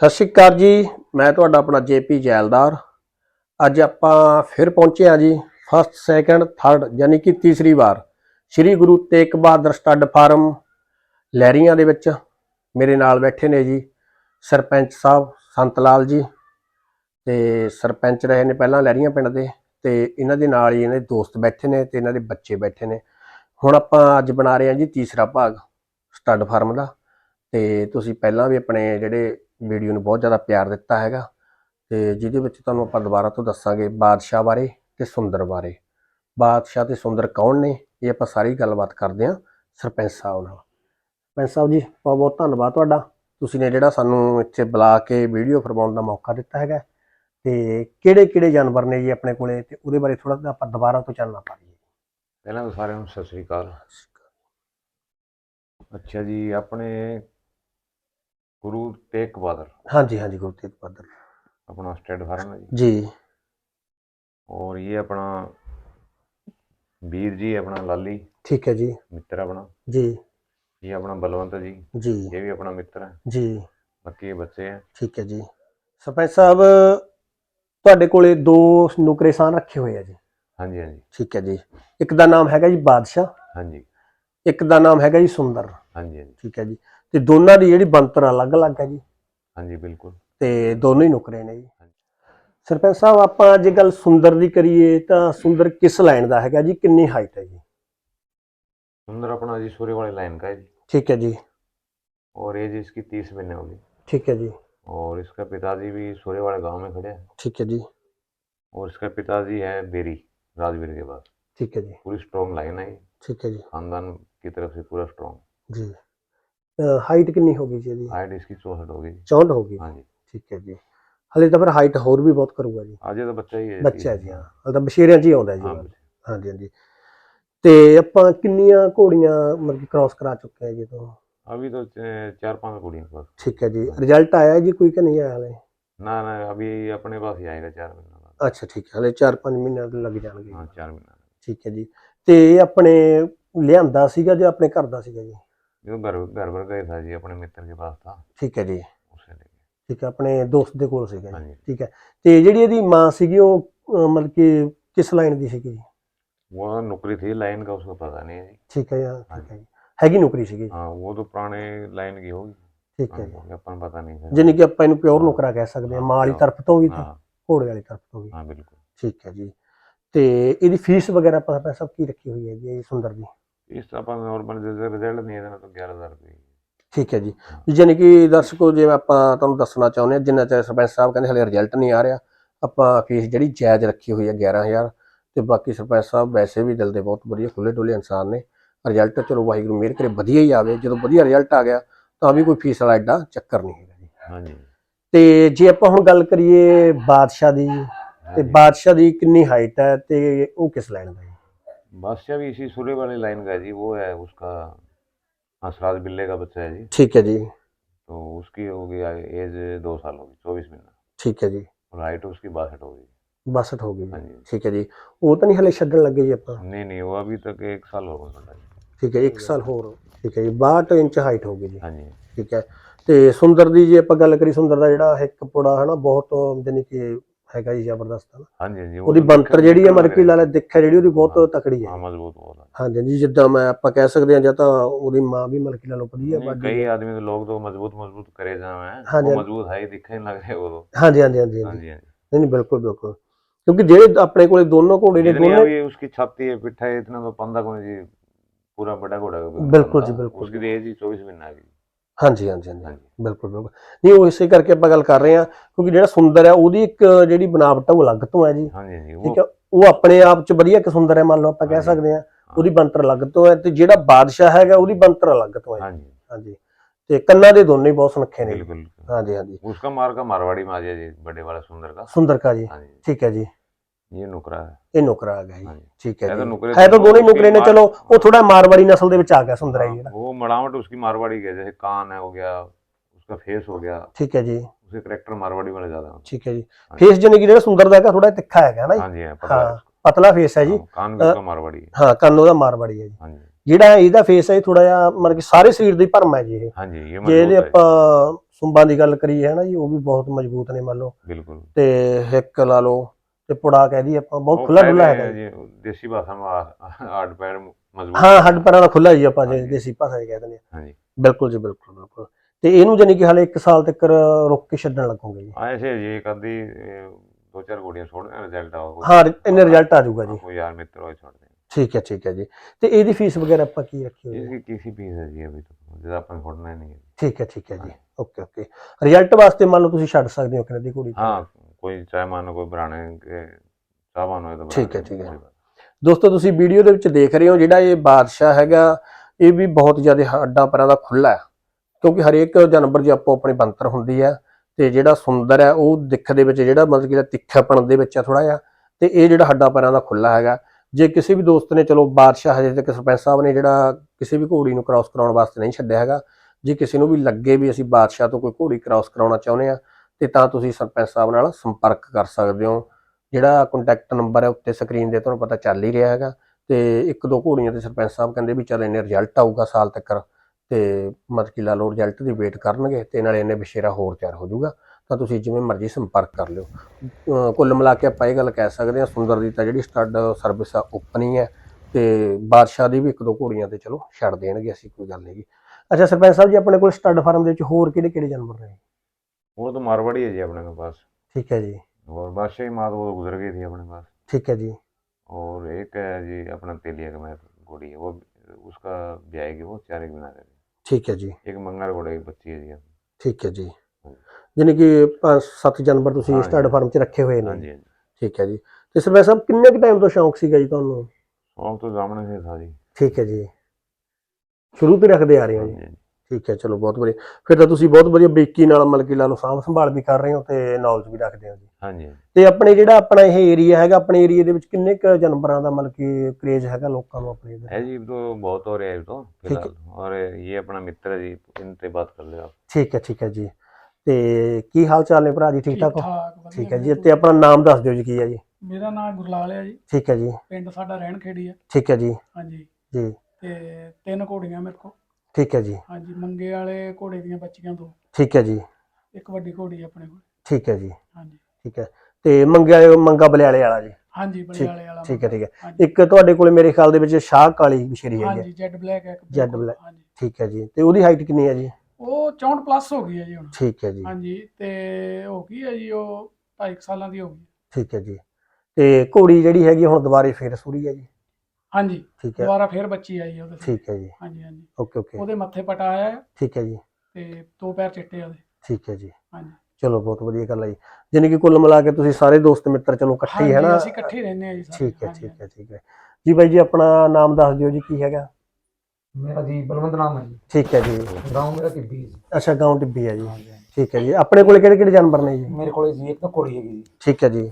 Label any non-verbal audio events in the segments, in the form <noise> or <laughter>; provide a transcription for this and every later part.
ਸਤਿ ਸ਼੍ਰੀ ਅਕਾਲ ਜੀ, ਮੈਂ ਤੁਹਾਡਾ ਆਪਣਾ ਜੇਪੀ ਜੈਲਦਾਰ। ਅੱਜ ਆਪਾਂ ਫਿਰ ਪਹੁੰਚੇ ਹਾਂ ਜੀ ਫਸਟ ਸੈਕੰਡ ਥਰਡ ਯਾਨੀ ਕਿ ਤੀਸਰੀ ਵਾਰ। ਸ੍ਰੀ ਗੁਰੂ ਤੇਗ ਬਹਾਦਰ ਸਟੱਡ ਫਾਰਮ ਲਹਿਰੀਆਂ ਦੇ ਵਿੱਚ ਮੇਰੇ ਨਾਲ ਬੈਠੇ ਨੇ ਜੀ, ਸਰਪੰਚ ਸਾਹਿਬ ਸੰਤ ਲਾਲ ਜੀ ਤੇ ਸਰਪੰਚ ਰਹੇ ਨੇ ਪਹਿਲਾਂ ਲਹਿਰੀਆਂ ਪਿੰਡ ਦੇ ਤੇ ਇਹਨਾਂ ਦੇ ਨਾਲ ਹੀ ਇਹਨਾਂ ਦੇ ਦੋਸਤ ਬੈਠੇ ਨੇ ਤੇ ਇਹਨਾਂ ਦੇ ਬੱਚੇ ਬੈਠੇ ਨੇ। ਹੁਣ ਆਪਾਂ ਅੱਜ ਬਣਾ ਰਹੇ ਹਾਂ ਜੀ ਤੀਸਰਾ ਭਾਗ ਸਟੱਡ ਫਾਰਮ ਦਾ ਤੇ ਤੁਸੀਂ ਪਹਿਲਾਂ ਵੀ ਆਪਣੇ ਜਿਹੜੇ ਵੀਡੀਓ ਨੂੰ ਬਹੁਤ ਜ਼ਿਆਦਾ ਪਿਆਰ ਦਿੱਤਾ ਹੈਗਾ ਤੇ ਜਿਹਦੇ ਵਿੱਚ ਤੁਹਾਨੂੰ ਆਪਾਂ ਦੁਬਾਰਾ ਤੋਂ ਦੱਸਾਂਗੇ ਬਾਦਸ਼ਾਹ ਬਾਰੇ ਤੇ ਸੁੰਦਰ ਬਾਰੇ। ਬਾਦਸ਼ਾਹ ਤੇ ਸੁੰਦਰ ਕੌਣ ਨੇ? ਇਹ ਆਪਾਂ ਸਾਰੀ ਗੱਲਬਾਤ ਕਰਦੇ ਹਾਂ ਸਰਪੰਚ ਸਾਹਿਬ ਨਾਲ। ਸਰਪੰਚ ਸਾਹਿਬ ਜੀ ਬਹੁਤ ਬਹੁਤ ਧੰਨਵਾਦ ਤੁਹਾਡਾ। ਤੁਸੀਂ ਨੇ ਜਿਹੜਾ ਸਾਨੂੰ ਇੱਥੇ ਬੁਲਾ ਕੇ ਵੀਡੀਓ ਫਰਮਾਉਣ ਦਾ ਮੌਕਾ ਦਿੱਤਾ ਹੈਗਾ। ਤੇ ਕਿਹੜੇ ਕਿਹੜੇ ਜਾਨਵਰ ਨੇ ਜੀ ਆਪਣੇ ਕੋਲੇ? ਤੇ ਉਹਦੇ ਬਾਰੇ ਥੋੜਾ ਜਿਹਾ ਆਪਾਂ ਦੁਬਾਰਾ ਤੋਂ ਚੱਲਣਾ ਪਾਈਏ ਪਹਿਲਾਂ ਸਾਰਿਆਂ ਨੂੰ ਸਤਿ ਸ੍ਰੀ ਅਕਾਲ। ਅੱਛਾ ਜੀ ਆਪਣੇ ਗੁਰੂ ਤੇਗ ਬਹਾਦਰ ਹਾਂਜੀ ਹਾਂਜੀ ਗੁਰੂ ਤੇਗ ਬਹਾਦਰ अपना स्टेट फार्म है जी ਜੀ और ये अपना वीर जी अपना लाली ਠੀਕ ਹੈ ਜੀ मित्र अपना ਜੀ ये अपना बलवंत जी ਜੀ ये भी अपना मित्र है ਜੀ बाकी ये बच्चे हैं ਠੀਕ ਹੈ ਜੀ ਸਰਪੰਚ ਸਾਹਿਬ ਤੁਹਾਡੇ ਕੋਲੇ ਦੋ ਨੁਕਰੇ ਸਾਨ ਰੱਖੇ ਹੋਏ ਆ ਜੀ हाँ जी हाँ जी ਠੀਕ ਹੈ ਜੀ ਇੱਕ ਦਾ ਨਾਮ ਹੈਗਾ ਜੀ ਬਾਦਸ਼ਾਹ हाँ जी ਇੱਕ ਦਾ ਨਾਮ ਹੈਗਾ ਜੀ ਸੁੰਦਰ हाँ जी हाँ जी ਠੀਕ ਹੈ ਜੀ ਤੇ ਦੋਨਾਂ ਦੀ ਜਿਹੜੀ ਬੰਤਰ ਅਲੱਗ-ਅਲੱਗ ਹੈ ਜੀ हाँ जी बिल्कुल ਤੇ ਦੋਨੋਂ ਹੀ ਨੁਕਰੇ ਨੇ ਜੀ ਸਰਪੰਚ ਸਾਹਿਬ ਆਪਾਂ ਜੇ ਗੱਲ ਸੁੰਦਰ ਦੀ ਕਰੀਏ ਤਾਂ ਸੁੰਦਰ ਕਿਸ ਲਾਈਨ ਦਾ ਹੈਗਾ ਜੀ ਕਿੰਨੀ ਹਾਈਟ ਹੈ ਜੀ सुंदर अपना जी सूर्य वाली लाइन का है जी ਠੀਕ ਹੈ ਜੀ और एज इसकी तीस महीने होगी ਠੀਕ ਹੈ ਜੀ और इसका पिताजी भी सूर्य वाले गांव में खड़े हैं ਠੀਕ ਹੈ ਜੀ और इसका पिताजी है बेरी राजवीर के पास ਠੀਕ ਹੈ ਜੀ पूरी स्ट्रॉन्ग लाइन है ये ਠੀਕ ਹੈ ਜੀ खानदान की तरफ से पूरा स्ट्रॉन्ग ਜੀ ਹਾਈਟ ਕਿੰਨੀ ਹੋ ਗਈ ਜੀ ਇਹਦੀ? ਹਾਈਟ ਇਸकी 64 ਹੋ ਗਈ 64 ਹੋ ਗਈ। ਹਾਂਜੀ। ਠੀਕ ਹੈ ਜੀ। ਹਲੇ ਤਾਂ ਫਿਰ ਹਾਈਟ ਹੋਰ ਵੀ ਬਹੁਤ ਕਰੂਗਾ ਜੀ। ਅਜੇ ਤਾਂ ਬੱਚਾ ਹੀ ਹੈ ਬੱਚਾ ਜੀ ਹਾਂ। ਹਲੇ ਤਾਂ ਬਸ਼ੇਰਿਆਂ 'ਚ ਹੀ ਆਉਂਦਾ ਜੀ ਹਾਂਜੀ ਹਾਂਜੀ। ਤੇ ਆਪਾਂ ਕਿੰਨੀਆਂ ਘੋੜੀਆਂ ਮਤਲਬ ਕਿ ਕ੍ਰਾਸ ਕਰਾ ਚੁੱਕੇ ਆ ਜੀ ਤੋਂ ਅਭੀ ਤਾਂ 4-5 ਘੋੜੀਆਂ ਕ੍ਰਾਸ ਠੀਕ ਹੈ ਜੀ। ਰਿਜ਼ਲਟ ਆਇਆ ਜੀ ਕੋਈ ਕਿ ਨਹੀਂ ਆਇਆ ਹਲੇ? ਨਾ ਨਾ ਅਭੀ ਆਪਣੇ ਪਾਸ ਹੀ ਆਏਗਾ 4 ਮਹੀਨਾ ਬਾਅਦ। ਅੱਛਾ ਠੀਕ ਹੈ। ਹਲੇ 4-5 ਮਹੀਨੇ ਲੱਗ ਜਾਣਗੇ। ਹਾਂ 4 ਮਹੀਨਾ ਠੀਕ ਹੈ ਜੀ। ਤੇ ਆਪਣੇ ਲਿਆਂਦਾ ਸੀਗਾ ਜਾਂ ਆਪਣੇ ਘਰ ਦਾ ਸੀਗਾ ਜੀ? ये तो घर घर भर गए था जी अपने मित्र के पास था ਠੀਕ ਹੈ ਜੀ उससे लेके ਠੀਕ ਹੈ ਆਪਣੇ ਦੋਸਤ ਦੇ ਕੋਲ ਸੀਗਾ हाँ ਜੀ जी ਠੀਕ ਹੈ ਤੇ ਜਿਹੜੀ ਇਹਦੀ ਮਾਂ ਸੀਗੀ ਉਹ ਅਹ, ਮਤਲਬ ਕਿ ਕਿਸ ਲਾਈਨ ਦੀ ਸੀਗੀ ਜੀ वो नौकरी थी लाइन का उसको पता नहीं है जी ਠੀਕ ਹੈ ਜੀ ਠੀਕ ਹੈ ਜੀ ਹੈਗੀ ਨੌਕਰੀ ਸੀਗੀ हाँ वो तो पुराने लाइन की होगी ਠੀਕ ਹੈ ਜੀ हाँ, अपन पता नहीं था ਜਾਣੀ ਕਿ ਆਪਾਂ ਇਹਨੂੰ ਪਿਓਰ ਨੌਕਰਾ ਕਹਿ ਸਕਦੇ ਹਾਂ ਮਾਂ ਵਾਲੀ ਤਰਫ ਤੋਂ ਵੀ ਤੇ हाँ ਘੋੜੇ ਵਾਲੀ ਤਰਫ ਤੋਂ ਵੀ हाँ बिल्कुल ਠੀਕ ਹੈ ਜੀ ਤੇ ਇਹਦੀ ਫੀਸ ਵਗੈਰਾ ਆਪਾਂ ਪੈਸਾ ਕੀ ਰੱਖੀ ਹੋਈ ਹੈ ਜੀ ਇਹ ਸੁੰਦਰ ਦੀ ਇਸ ਤੋਂ ਆਪਾਂ ਨਾਰਮਲ ਜਿਹੜਾ ਰਿਜ਼ਲਟ ਨਹੀਂ ਇਹਦਾ ਮਤਲਬ 11000 ਰੁਪਏ ਠੀਕ ਹੈ ਜੀ। ਯਾਨੀ ਕਿ ਦਰਸ਼ਕੋ ਜਿਵੇਂ ਆਪਾਂ ਤੁਹਾਨੂੰ ਦੱਸਣਾ ਚਾਹੁੰਦੇ ਹਾਂ ਜਿੰਨਾ ਚਿਰ ਸਰਪੰਚ ਸਾਹਿਬ ਕਹਿੰਦੇ ਹਲੇ ਰਿਜ਼ਲਟ ਨਹੀਂ ਆ ਰਿਹਾ ਆਪਾਂ ਫੀਸ ਜਿਹੜੀ ਜਾਇਜ਼ ਰੱਖੀ ਹੋਈ ਹੈ 11000 ਤੇ ਬਾਕੀ ਸਰਪੰਚ ਸਾਹਿਬ ਵੈਸੇ ਵੀ ਦਿਲ ਦੇ ਬਹੁਤ ਵਧੀਆ ਖੁੱਲੇ ਡੋਲੇ ਇਨਸਾਨ ਨੇ। ਰਿਜ਼ਲਟ ਚਲੋ ਵਾਹਿਗੁਰੂ ਮਿਹਰ ਕਰੇ ਵਧੀਆ ਹੀ ਆਵੇ। ਜਦੋਂ ਵਧੀਆ ਰਿਜ਼ਲਟ ਆ ਗਿਆ ਤਾਂ ਵੀ ਕੋਈ ਫੀਸ ਵਾਲਾ ਐਡਾ ਚੱਕਰ ਨਹੀਂ ਹੈਗਾ ਜੀ। ਹਾਂਜੀ। ਤੇ ਜੇ ਆਪਾਂ ਹੁਣ ਗੱਲ ਕਰੀਏ ਬਾਦਸ਼ਾਹ ਦੀ ਤੇ ਬਾਦਸ਼ਾਹ ਦੀ ਕਿੰਨੀ ਹਾਈਟ ਹੈ ਤੇ ਉਹ ਕਿਸ ਲਾਈਨ ਦਾ बादशाह भी इसी सूर्य वाली लाइन का है जी वो है उसका हंसराज बिल्ले का बच्चा है जी ਠੀਕ ਹੈ ਜੀ तो उसकी होगी एज दो साल होगी चौबीस महीना ਠੀਕ ਹੈ ਜੀ और हाइट उसकी बासठ होगी 62 ਹੋ ਗਈ हाँ ਜੀ जी ਠੀਕ ਹੈ ਜੀ ਉਹ ਤਾਂ ਨਹੀਂ ਹਲੇ ਛੱਡਣ ਲੱਗੇ ਜੀ ਆਪਾਂ नहीं नहीं वो अभी तक एक साल होगा छोटा जी ਠੀਕ ਹੈ 1 ਸਾਲ ਹੋਰ ਠੀਕ ਹੈ ਜੀ 62 ਇੰਚ ਹਾਈਟ ਹੋ ਗਈ ਜੀ हाँ जी ਠੀਕ ਹੈ ਤੇ ਸੁੰਦਰ ਦੀ ਜੇ ਆਪਾਂ ਗੱਲ ਕਰੀ ਸੁੰਦਰ ਦਾ ਜਿਹੜਾ ਇੱਕ ਪੁੜਾ ਹਨਾ ਬਹੁਤ ਜਾਨੀ ਕਿ ਹੈਗਾ ਜੀ ਜ਼ਬਰਦਸਤ ਹੈ ਹਾਂਜੀ ਹਾਂਜੀ ਉਹਦੀ ਬੰਤਰ ਜਿਹੜੀ ਹੈ ਮਰਕੀ ਲਾਲ ਦੇਖਿਆ ਜਿਹੜੀ ਉਹਦੀ ਬਹੁਤ ਤਕੜੀ ਹੈ ਹਾਂ ਮਜ਼ਬੂਤ ਬਹੁਤ ਹਾਂਜੀ ਜੀ ਜਿੱਦਾਂ ਮੈਂ ਆਪਾਂ ਕਹਿ ਸਕਦੇ ਹਾਂ ਜਾਂ ਤਾਂ ਉਹਦੀ ਮਾਂ ਵੀ ਮਲਕੀ ਲਾਲ ਉਪਦੀ ਹੈ ਬਾਕੀ ਕਈ ਆਦਮੀ ਦੇ ਲੋਕ ਤੋਂ ਮਜ਼ਬੂਤ ਮਜ਼ਬੂਤ ਕਰੇ ਜਾਵਾਂ ਉਹ ਮਜ਼ਬੂਤ ਹੈ ਦਿਖੇ ਲੱਗ ਰਿਹਾ ਉਹ ਹਾਂਜੀ ਹਾਂਜੀ ਹਾਂਜੀ ਹਾਂਜੀ। ਨਹੀਂ ਨਹੀਂ ਬਿਲਕੁਲ ਬਿਲਕੁਲ। ਕਿਉਂਕਿ ਜਿਹੜੇ ਆਪਣੇ ਕੋਲੇ दोनों ਘੋੜੇ ने दोनों अभी उसकी छाती है पिट्ठा है इतना तो पंदा को जी पूरा बड़ा घोड़ा बिल्कुल जी बिल्कुल उसकी एज ही चौबीस महीना की ਹਾਂਜੀ ਹਾਂਜੀ ਹਾਂਜੀ ਬਿਲਕੁਲ ਬਿਲਕੁਲ। ਨਹੀਂ ਉਹ ਇਸੇ ਕਰਕੇ ਆਪਾਂ ਗੱਲ ਕਰ ਰਹੇ ਆ ਕਿਉਂਕਿ ਜਿਹੜਾ ਸੁੰਦਰ ਹੈ ਉਹਦੀ ਇੱਕ ਜਿਹੜੀ ਬਨਾਵਟ ਹੈ ਉਹ ਅਲੱਗ ਤੋਂ ਹੈ ਜੀ। ਠੀਕ ਹੈ ਉਹ ਆਪਣੇ ਆਪ ਚ ਵਧੀਆ ਕਿ ਸੁੰਦਰ ਹੈ ਮੰਨ ਲਓ ਆਪਾਂ ਕਹਿ ਸਕਦੇ ਆ ਉਹਦੀ ਬੰਤਰ ਅਲੱਗ ਤੋਂ ਹੈ ਤੇ ਜਿਹੜਾ ਬਾਦਸ਼ਾਹ ਹੈਗਾ ਉਹਦੀ ਬੰਤਰ ਅਲੱਗ ਤੋਂ ਹੈ। ਹਾਂਜੀ। ਹਾਂਜੀ। ਤੇ ਕੰਨਾਂ ਦੇ ਦੋਨੇ ਬਹੁਤ ਸੁਨੱਖੇ ਨੇ। ਬਿਲਕੁਲ ਹਾਂਜੀ ਹਾਂਜੀ। ਉਸਕਾ ਮਾਰਗਾ ਮਾਰਵਾੜੀ ਮਾਜਿਆ ਜੀ ਬੜੇ ਵਾਲਾ ਸੁੰਦਰ ਦਾ ਸੁੰਦਰ ਕਾ ਜੀ। ਠੀਕ ਹੈ ਜੀ। ये नुकरा है ਇਹ ਨੁਕਰਾ ਆ ਗਿਆ ਜੀ हाँ जी ਠੀਕ ਹੈ है तो ਜੀ नुकरे ਹੈ ਤਾਂ दोनों ਦੋਨੇ उसकी ਨੁਕਰੇ ਨੇ मार- ਚਲੋ ਉਹ ਥੋੜਾ ਮਾਰਵਾੜੀ ਨਸਲ ਦੇ ਵਿੱਚ ਆ ਗਿਆ ਸੁੰਦਰ ਹੈ ਜੀ हाँ, ਜਿਹੜਾ वो मड़ावट उसकी मारवाड़ी के जैसे कान है हो गया उसका फेस हो गया ਠੀਕ है जी उसके करेक्टर मारवाड़ी वाले ज्यादा होते ठीक है जी फेस ਜਾਨੀ ਕਿ ਜਿਹੜਾ ਸੁੰਦਰ ਦਾ ਹੈਗਾ ਥੋੜਾ ਤਿੱਖਾ ਹੈਗਾ ਨਾ हैं। ਜੀ हाँ जी हाँ, पतला हाँ ਪਤਲਾ ਫੇਸ ਹੈ ਜੀ हाँ, कान भी अ, उसका मारवाड़ी है ਹਾਂ ਕੰਨ ਉਹਦਾ ਮਾਰਵਾੜੀ ਹੈ ਜੀ हाँ जी ਜਿਹੜਾ ਇਹਦਾ ਫੇਸ ਹੈ ਥੋੜਾ ਜਿਹਾ ਮਤਲਬ ਕਿ ਸਾਰੇ ਸਰੀਰ ਦੀ ਭਰਮ ਹੈ ਜੀ ਇਹ हाँ जी ये ਜੇ ਇਹਦੇ मजबूत है ਆਪਾਂ ਸੁੰਬਾਂ ਦੀ ਗੱਲ ਕਰੀਏ ਹੈ ਨਾ ਜੀ ਉਹ ਵੀ ਬਹੁਤ ਮਜ਼ਬੂਤ ਨੇ ਮੰਨ ਲਓ ਬਿਲਕੁਲ ਤੇ ਹਿੱਕ ਲਾ ਲਓ ਤੇ ਪੁੜਾ ਕਹਿ ਦੀ ਆਪਾਂ ਬਹੁਤ ਖੁੱਲਾ ਡੁੱਲਾ ਹੈਗਾ ਜੀ। ਦੇਸੀ ਭਾਸ਼ਾ ਨੂੰ ਆਡ ਪੈਰ ਮਜ਼ਬੂਤ ਹਾਂ ਹੱਡ ਪੈਰਾਂ ਦਾ ਖੁੱਲਾ ਜੀ ਆਪਾਂ ਜੇ ਦੇਸੀ ਭਾਸ਼ਾ 'ਚ ਕਹਿ ਦਿੰਦੇ ਹਾਂ। ਹਾਂਜੀ। ਬਿਲਕੁਲ ਜੀ ਬਿਲਕੁਲ ਬਿਲਕੁਲ। ਤੇ ਇਹਨੂੰ ਜਾਨੀ ਕਿ ਹਾਲੇ 1 ਸਾਲ ਤੱਕ ਰੁੱਕ ਕੇ ਛੱਡਣ ਲੱਗੋਗੇ ਜੀ। ਹਾਂ ਐਸੇ ਜੀ ਕਦੀ ਦੋ ਚਾਰ ਗੋੜੀਆਂ ਛੋੜ ਰਿਜ਼ਲਟ ਆਊਗਾ। ਹਾਂ ਇਹਨੇ ਰਿਜ਼ਲਟ ਆ ਜਾਊਗਾ ਜੀ। ਕੋਈ ਯਾਰ ਮਿੱਤਰ ਹੋਏ ਛੋੜ ਦੇ ਠੀਕ ਹੈ ਠੀਕ ਹੈ ਜੀ। ਤੇ ਇਹਦੀ ਫੀਸ ਵਗੈਰਾ ਆਪਾਂ ਕੀ ਰੱਖੀ ਹੋਈ ਹੈ? ਇਹਦੀ ਕਿਸੇ ਫੀਸ ਹੈ ਜੀ ਅਭੀ ਤੱਕ ਜਿਹਦਾ ਆਪਾਂ ਛੋੜਨਾ ਨਹੀਂ ਠੀਕ ਹੈ ਠੀਕ ਹੈ ਜੀ। Okay okay. ਰਿਜ਼ਲਟ ਵਾਸਤੇ ਮੰਨ ਲਓ ਤੁਸੀਂ ਛੱਡ ਸਕਦੇ ਹੋ ਕਿਹਨਾਂ ਦੀ ਕੁੜੀ ਹਾਂ ਕੋਈ ਚਾਹ ਮੰਨ ਕੋਈ ਬਰਾਣੇ ਚਾਹਵਾਨ ਹੋਏ ਤਾਂ ਠੀਕ ਹੈ ਠੀਕ ਹੈ। ਦੋਸਤੋ ਤੁਸੀਂ ਵੀਡੀਓ ਦੇ ਵਿੱਚ ਦੇਖ ਰਹੇ ਹੋ ਜਿਹੜਾ ਇਹ ਬਾਦਸ਼ਾਹ ਹੈਗਾ ਇਹ ਵੀ ਬਹੁਤ ਜ਼ਿਆਦਾ ਹੱਡਾਂ ਪਰਾਂ ਦਾ ਖੁੱਲਾ ਹੈ। ਕਿਉਂਕਿ ਹਰੇਕ ਜਾਨਵਰ ਦੀ ਆਪੋ ਆਪਣੀ ਬੰਤਰ ਹੁੰਦੀ ਹੈ ਤੇ ਜਿਹੜਾ ਸੁੰਦਰ ਹੈ ਉਹ ਦਿੱਖ ਦੇ ਵਿੱਚ ਜਿਹੜਾ ਮਤਲਬ ਕਿ ਤਿੱਖਾਪਣ ਦੇ ਵਿੱਚ ਆ ਥੋੜਾ ਜਿਹਾ ਤੇ ਇਹ ਜਿਹੜਾ ਹੱਡਾਂ ਪਰਾਂ ਦਾ ਖੁੱਲਾ ਹੈਗਾ। ਜੇ ਕਿਸੇ ਵੀ ਦੋਸਤ ਨੇ ਚਲੋ ਬਾਦਸ਼ਾਹ ਹਜੇ ਤੱਕ ਸਰਪੰਚ ਸਾਹਿਬ ਨੇ ਜਿਹੜਾ ਕਿਸੇ ਵੀ ਘੋੜੀ ਨੂੰ ਕ੍ਰਾਸ ਕਰਾਉਣ ਵਾਸਤੇ ਨਹੀਂ ਛੱਡਿਆ ਹੈਗਾ। ਜੇ ਕਿਸੇ ਨੂੰ ਵੀ ਲੱਗੇ ਵੀ ਅਸੀਂ ਬਾਦਸ਼ਾਹ ਤੋਂ ਕੋਈ ਘੋੜੀ ਕ੍ਰਾਸ ਕਰਾਉਣਾ ਚਾਹੁੰਦੇ ਆ ਤੇ ਤਾਂ ਤੁਸੀਂ ਸਰਪੰਚ ਸਾਹਿਬ ਨਾਲ ਸੰਪਰਕ ਕਰ ਸਕਦੇ ਹੋ। ਜਿਹੜਾ ਕੰਟੈਕਟ ਨੰਬਰ ਹੈ ਉੱਤੇ ਸਕਰੀਨ ਦੇ ਤੁਹਾਨੂੰ ਪਤਾ ਚੱਲ ਹੀ ਰਿਹਾ ਹੈਗਾ। ਤੇ ਇੱਕ ਦੋ ਘੋੜੀਆਂ ਤੇ ਸਰਪੰਚ ਸਾਹਿਬ ਕਹਿੰਦੇ ਵੀ ਚੱਲ ਇਹਨੇ ਰਿਜ਼ਲਟ ਆਊਗਾ ਸਾਲ ਤੱਕ। ਤੇ ਮਤਲਬ ਕਿ ਲਾ ਲਓ ਰਿਜ਼ਲਟ ਦੀ ਵੇਟ ਕਰਨਗੇ ਤੇ ਨਾਲੇ ਇਹਨੇ ਬਸ਼ੇਰਾ ਹੋਰ ਤਿਆਰ ਹੋ ਜਾਊਗਾ। ਤਾਂ ਤੁਸੀਂ ਜਿਵੇਂ ਮਰਜ਼ੀ ਸੰਪਰਕ ਕਰ ਲਿਓ। ਕੁੱਲ ਮਿਲਾ ਕੇ ਆਪਾਂ ਇਹ ਗੱਲ ਕਹਿ ਸਕਦੇ ਹਾਂ, ਸੁੰਦਰ ਦੀ ਤਾਂ ਜਿਹੜੀ ਸਟੱਡ ਸਰਵਿਸ ਆ ਓਪਨ ਹੀ ਹੈ। ਤੇ ਬਾਦਸ਼ਾਹ ਦੀ ਵੀ ਇੱਕ ਦੋ ਘੋੜੀਆਂ ਤੇ ਚਲੋ ਛੱਡ ਦੇਣਗੇ ਅਸੀਂ ਕੋਈ ਗੱਲ ਨਹੀਂ ਗੀ। ਅੱਛਾ, ਸਰਪੰਚ ਸਾਹਿਬ ਜੀ, ਆਪਣੇ ਕੋਲ ਸਟੱਡ ਫਾਰਮ ਦੇ ਵਿੱਚ ਹੋਰ ਕਿਹੜੇ ਕਿਹੜੇ ਜਾਨਵਰ ਨੇ? वो तो मारवाड़ी है जी अपने के पास ਠੀਕ ਹੈ ਜੀ और बादशाही माँ तो वो गुजर गई थी अपने पास ਠੀਕ ਹੈ ਜੀ और एक है जी अपना तेलिया का मैं घोड़ी है वो उसका ब्याएगी वो चार एक बना देगी ਠੀਕ ਹੈ ਜੀ एक मंगल घोड़े की बच्ची है जी ਠੀਕ ਹੈ ਜੀ ਯਾਨੀ ਕਿ ਪੰਜ ਸੱਤ ਜਾਨਵਰ ਤੁਸੀਂ ਹਾਂਜੀ। ਸਟੱਡ ਫਾਰਮ 'ਚ ਰੱਖੇ ਹੋਏ हाँ ਨੇ जी हाँ जी ਠੀਕ ਹੈ ਜੀ ਤੇ ਸਰਪੰਚ ਸਾਹਿਬ ਕਿੰਨੇ ਕੁ ਟਾਈਮ ਤੋਂ ਸ਼ੌਂਕ ਸੀਗਾ ਜੀ ਤੁਹਾਨੂੰ शौक तो जामने से था जी ਠੀਕ ਹੈ ਜੀ ਸ਼ੁਰੂ ਤੋਂ ਹੀ ਰੱਖਦੇ ਆ ਰਹੇ ਹੋ हाँ ਜੀ जी हाँ जी। ਠੀਕ ਹੈ ਚਲੋ ਬਹੁਤ ਵਧੀਆ। ਫਿਰ ਤਾਂ ਤੁਸੀਂ ਬਹੁਤ ਵਧੀਆ ਬੇਕੀ ਨਾਲ ਮਲਕੀਲਾ ਨੂੰ ਸਾਂਭ ਸੰਭਾਲ ਵੀ ਕਰ ਰਹੇ ਹੋ ਤੇ ਨੌਲੇਜ ਵੀ ਰੱਖਦੇ ਹੋ ਜੀ। ਹਾਂਜੀ। ਤੇ ਆਪਣੇ ਜਿਹੜਾ ਆਪਣਾ ਇਹ ਏਰੀਆ ਹੈਗਾ ਆਪਣੇ ਏਰੀਆ ਦੇ ਵਿੱਚ ਕਿੰਨੇ ਕ ਜਾਨਵਰਾਂ ਦਾ ਮਲਕੀ ਕਰੇਜ ਹੈਗਾ ਲੋਕਾਂ ਨੂੰ ਆਪਣੇ ਹੈ ਜੀ ਤੋਂ ਬਹੁਤ ਹੋ ਰਿਹਾ ਹੈ ਤੋਂ ਫਿਲਹਾਲ। ਔਰ ਇਹ ਆਪਣਾ ਮਿੱਤਰ ਹੈ ਜੀ ਇਹਨਾਂ ਤੇ ਬਾਤ ਕਰ ਲਿਓ ਠੀਕ ਹੈ ਠੀਕ ਹੈ ਜੀ। ਤੇ ਕੀ ਹਾਲ ਚਾਲ ਨੇ ਭਰਾ ਜੀ ਠੀਕ ਠਾਕ ਹੋ? ਠੀਕ ਹੈ ਜੀ ਤੇ ਆਪਣਾ ਨਾਮ ਦੱਸ ਦਿਓ ਜੀ ਕੀ ਹੈ ਜੀ? ਮੇਰਾ ਨਾਮ ਗੁਰਲਾਲ ਹੈ ਜੀ। ਠੀਕ ਹੈ ਜੀ। ਪਿੰਡ ਸਾਡਾ ਰਹਿਣ ਖੇੜੀ ਹੈ। ਠੀਕ ਹੈ ਜੀ। ਹਾਂਜੀ। ਜੀ। ਤੇ ਤਿੰਨ ਘੋੜੀਆਂ ਮੇਰੇ ਕੋਲ। ਠੀਕ ਹੈ ਜੀ। ਹਾਂਜੀ ਮੰਗੇ ਵਾਲੇ ਘੋੜੇ ਦੀਆਂ ਬੱਚੀਆਂ ਦੋ। ਠੀਕ ਹੈ ਜੀ। ਇੱਕ ਵੱਡੀ ਘੋੜੀ ਆਪਣੇ ਕੋਲ। ਠੀਕ ਹੈ ਜੀ। ਹਾਂਜੀ। ਠੀਕ ਹੈ। ਤੇ ਮੰਗਿਆ ਮੰਗਾ ਬਲਿਆਲੇ ਵਾਲਾ ਜੀ। ਹਾਂਜੀ ਬਲਿਆਲੇ ਵਾਲਾ ਠੀਕ ਹੈ ਠੀਕ ਹੈ। ਇੱਕ ਤੁਹਾਡੇ ਕੋਲੇ ਮੇਰੇ ਖਿਆਲ ਦੇ ਵਿੱਚ ਸ਼ਾਹ ਕਾਲੀ ਵਿਸ਼ੇਰੀ ਹੈਗੀ ਹੈ। ਹਾਂਜੀ ਜੈਡ ਬਲੈਕ ਹੈ ਇੱਕ ਜੈਡ ਬਲੈਕ। ਹਾਂਜੀ। ਠੀਕ ਹੈ ਜੀ। ਤੇ ਉਹਦੀ ਹਾਈਟ ਕਿੰਨੀ ਹੈ ਜੀ? ਉਹ 64 ਪਲੱਸ ਹੋ ਗਈ ਹੈ ਜੀ ਹੁਣ। ਠੀਕ ਹੈ ਜੀ। ਹਾਂਜੀ ਤੇ ਹੋ ਗਈ ਹੈ ਜੀ ਉਹ 2.5 ਸਾਲਾਂ ਦੀ ਹੋ ਗਈ ਠੀਕ ਹੈ ਜੀ। ਤੇ ਘੋੜੀ ਜਿਹੜੀ ਹੈਗੀ ਹੁਣ ਦੁਬਾਰੇ ਫੇਰ ਸੂਰੀ ਹੈ ਜੀ। ਹਾਂਜੀ ਠੀਕ ਹੈ। ਦੁਬਾਰਾ ਫੇਰ ਬੱਚੀ ਆਈ ਹੈ ਉਹਦੇ ਤੇ। ਠੀਕ ਹੈ ਜੀ। ਹਾਂਜੀ ਹਾਂਜੀ। Okay okay. ਉਹਦੇ ਮੱਥੇ ਪਟਾ ਆਇਆ। ਹੈ ਠੀਕ ਹੈ ਜੀ। ਤੇ ਦੋ ਪੈਰ ਚਿੱਟੇ ਆ ਉਹਦੇ। ਠੀਕ ਹੈ ਜੀ। ਹਾਂਜੀ। ਚਲੋ ਬਹੁਤ ਵਧੀਆ ਗੱਲ ਹੈ ਜੀ। ਜਾਣੀ ਕਿ ਕੁੱਲ ਮਿਲਾ ਕੇ ਤੁਸੀਂ ਸਾਰੇ ਦੋਸਤ ਮਿੱਤਰ ਚਲੋ ਇਕੱਠੇ ਹੀ ਹੈ ਹਾਂਜੀ ਨਾ ਅਸੀਂ ਇਕੱਠੇ ਹੀ ਰਹਿੰਦੇ ਆ ਜੀ ਸਾਰੇ। ਠੀਕ ਹੈ ਹਾਂਜੀ, ਠੀਕ ਹੈ ਠੀਕ ਹੈ। ਜੀ ਬਾਈ ਜੀ ਆਪਣਾ ਨਾਮ ਦੱਸ ਦਿਓ ਜੀ ਕੀ ਹੈਗਾ? ਮੇਰਾ ਜੀ ਬਲਵੰਤ ਨਾਮ ਹੈ ਜੀ। ਠੀਕ ਹੈ ਜੀ। ਗਾਉਂ ਮੇਰਾ ਟਿੱਬੀ ਜੀ। ਅੱਛਾ ਗਾਉਂ ਟਿੱਬੀ ਹੈ ਜੀ। ਠੀਕ ਹੈ ਜੀ। ਆਪਣੇ ਕੋਲੇ ਕਿਹੜੇ ਕਿਹੜੇ ਜਾਨਵਰ ਨੇ ਜੀ? ਮੇਰੇ ਕੋਲੇ ਜੀ ਇੱਕ ਤਾਂ ਘੋੜੀ ਹੈਗੀ ਜੀ। ਠੀਕ ਹੈ ਜੀ।